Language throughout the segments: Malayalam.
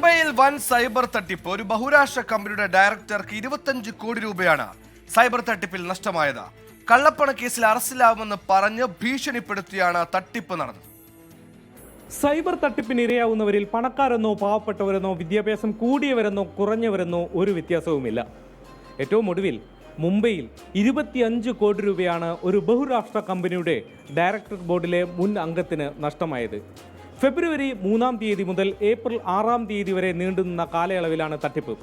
മുംബൈയിൽ വൻ സൈബർ തട്ടിപ്പ്. ഒരു ബഹുരാഷ്ട്ര കമ്പനിയുടെ ഡയറക്ടർക്ക് ഇരുപത്തഞ്ച് കോടി രൂപയാണ് സൈബർ തട്ടിപ്പിൽ നഷ്ടമായത്. കള്ളപ്പണ കേസിൽ അറസ്റ്റിലാവുമെന്ന് പറഞ്ഞ് ഭീഷണിപ്പെടുത്തിയാണ് തട്ടിപ്പ് നടന്നത്. സൈബർ തട്ടിപ്പിന് ഇരയാവുന്നവരിൽ പണക്കാരെന്നോ പാവപ്പെട്ടവരെന്നോ വിദ്യാഭ്യാസം കൂടിയവരെന്നോ കുറഞ്ഞവരെന്നോ ഒരു വ്യത്യാസവുമില്ല. ഏറ്റവും ഒടുവിൽ മുംബൈയിൽ ഇരുപത്തിയഞ്ച് കോടി രൂപയാണ് ഒരു ബഹുരാഷ്ട്ര കമ്പനിയുടെ ഡയറക്ടർ ബോർഡിലെ മുൻ അംഗത്തിന് നഷ്ടമായത്. ഫെബ്രുവരി മൂന്നാം തീയതി മുതൽ ഏപ്രിൽ ആറാം തീയതി വരെ നീണ്ടുനിന്ന കാലയളവിലാണ് തട്ടിപ്പ്.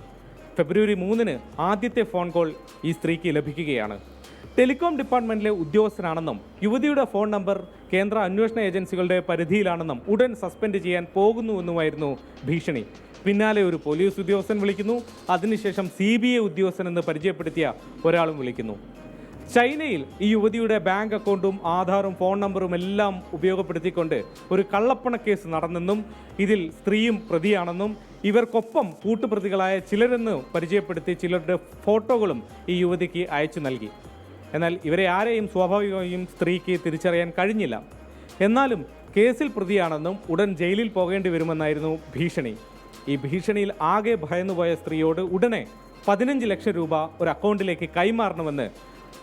ഫെബ്രുവരി മൂന്നിന് ആദ്യത്തെ ഫോൺ കോൾ ഈ സ്ത്രീക്ക് ലഭിക്കുകയാണ്. ടെലികോം ഡിപ്പാർട്ട്മെന്റിലെ ഉദ്യോഗസ്ഥനാണെന്നും യുവതിയുടെ ഫോൺ നമ്പർ കേന്ദ്ര അന്വേഷണ ഏജൻസികളുടെ പരിധിയിലാണെന്നും ഉടൻ സസ്പെൻഡ് ചെയ്യാൻ പോകുന്നുവെന്നുമായിരുന്നു ഭീഷണി. പിന്നാലെ ഒരു പോലീസ് ഉദ്യോഗസ്ഥൻ വിളിക്കുന്നു. അതിനുശേഷം സി ബി ഐ ഉദ്യോഗസ്ഥൻ എന്ന് പരിചയപ്പെടുത്തിയ ഒരാളും വിളിക്കുന്നു. ചൈനയിൽ ഈ യുവതിയുടെ ബാങ്ക് അക്കൗണ്ടും ആധാറും ഫോൺ നമ്പറും എല്ലാം ഉപയോഗപ്പെടുത്തിക്കൊണ്ട് ഒരു കള്ളപ്പണ കേസ് നടന്നെന്നും ഇതിൽ സ്ത്രീയും പ്രതിയാണെന്നും ഇവർക്കൊപ്പം കൂട്ടുപ്രതികളായ ചിലരെന്ന് പരിചയപ്പെടുത്തി ചിലരുടെ ഫോട്ടോകളും ഈ യുവതിക്ക് അയച്ചു നൽകി. എന്നാൽ ഇവരെ ആരെയും സ്വാഭാവികമായും സ്ത്രീക്ക് തിരിച്ചറിയാൻ കഴിഞ്ഞില്ല. എന്നാലും കേസിൽ പ്രതിയാണെന്നും ഉടൻ ജയിലിൽ പോകേണ്ടി വരുമെന്നായിരുന്നു ഭീഷണി. ഈ ഭീഷണിയിൽ ആകെ ഭയന്നുപോയ സ്ത്രീയോട് ഉടനെ പതിനഞ്ച് ലക്ഷം രൂപ ഒരു അക്കൗണ്ടിലേക്ക് കൈമാറണമെന്ന്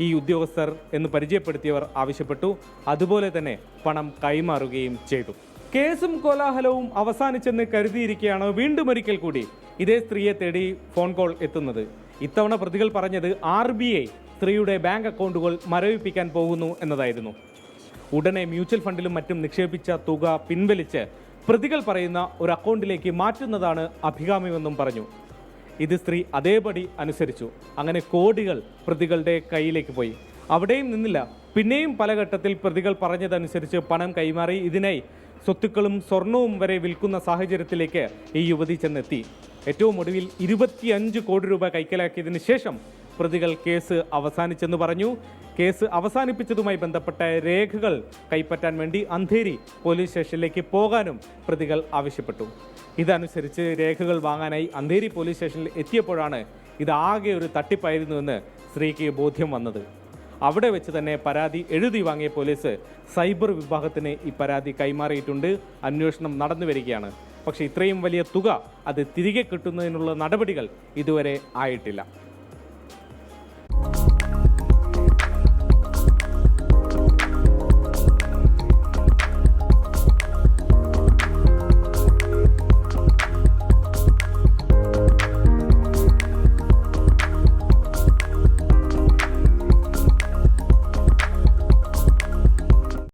ഈ ഉദ്യോഗസ്ഥർ എന്ന് പരിചയപ്പെടുത്തിയവർ ആവശ്യപ്പെട്ടു. അതുപോലെ തന്നെ പണം കൈമാറുകയും ചെയ്തു. കേസും കോലാഹലവും അവസാനിച്ചെന്ന് കരുതിയിരിക്കുകയാണ് വീണ്ടും ഒരിക്കൽ കൂടി ഇതേ സ്ത്രീയെ തേടി ഫോൺ കോൾ എത്തുന്നത്. ഇത്തവണ പ്രതികൾ പറഞ്ഞത് ആർ ബി ഐ സ്ത്രീയുടെ ബാങ്ക് അക്കൗണ്ടുകൾ മരവിപ്പിക്കാൻ പോകുന്നു എന്നതായിരുന്നു. ഉടനെ മ്യൂച്വൽ ഫണ്ടിലും മറ്റും നിക്ഷേപിച്ച തുക പിൻവലിച്ച് പ്രതികൾ പറയുന്ന ഒരു അക്കൗണ്ടിലേക്ക് മാറ്റുന്നതാണ് അഭികാമ്യമെന്നും പറഞ്ഞു. ഇത് സ്ത്രീ അതേപടി അനുസരിച്ചു. അങ്ങനെ കോടികൾ പ്രതികളുടെ കയ്യിലേക്ക് പോയി. അവിടെയും നിന്നില്ല. പിന്നെയും പല ഘട്ടത്തിൽ പ്രതികൾ പറഞ്ഞതനുസരിച്ച് പണം കൈമാറി ഇതിനായി സ്വത്തുക്കളും സ്വർണവും വരെ വിൽക്കുന്ന സാഹചര്യത്തിലേക്ക് ഈ യുവതി ചെന്നെത്തി. ഏറ്റവും ഒടുവിൽ ഇരുപത്തിയഞ്ച് കോടി രൂപ കൈക്കലാക്കിയതിന് ശേഷം പ്രതികൾ കേസ് അവസാനിച്ചെന്ന് പറഞ്ഞു. കേസ് അവസാനിപ്പിച്ചതുമായി ബന്ധപ്പെട്ട രേഖകൾ കൈപ്പറ്റാൻ വേണ്ടി അന്ധേരി പോലീസ് സ്റ്റേഷനിലേക്ക് പോകാനും പ്രതികൾ ആവശ്യപ്പെട്ടു. ഇതനുസരിച്ച് രേഖകൾ വാങ്ങാനായി അന്ധേരി പോലീസ് സ്റ്റേഷനിൽ എത്തിയപ്പോഴാണ് ഇതാകെ ഒരു തട്ടിപ്പായിരുന്നുവെന്ന് സ്ത്രീക്ക് ബോധ്യം വന്നത്. അവിടെ വെച്ച് തന്നെ പരാതി എഴുതി വാങ്ങിയ പോലീസ് സൈബർ വിഭാഗത്തിന് ഈ പരാതി കൈമാറിയിട്ടുണ്ട്. അന്വേഷണം നടന്നു വരികയാണ്. പക്ഷേ ഇത്രയും വലിയ തുക അത് തിരികെ കിട്ടുന്നതിനുള്ള നടപടികൾ ഇതുവരെ ആയിട്ടില്ല.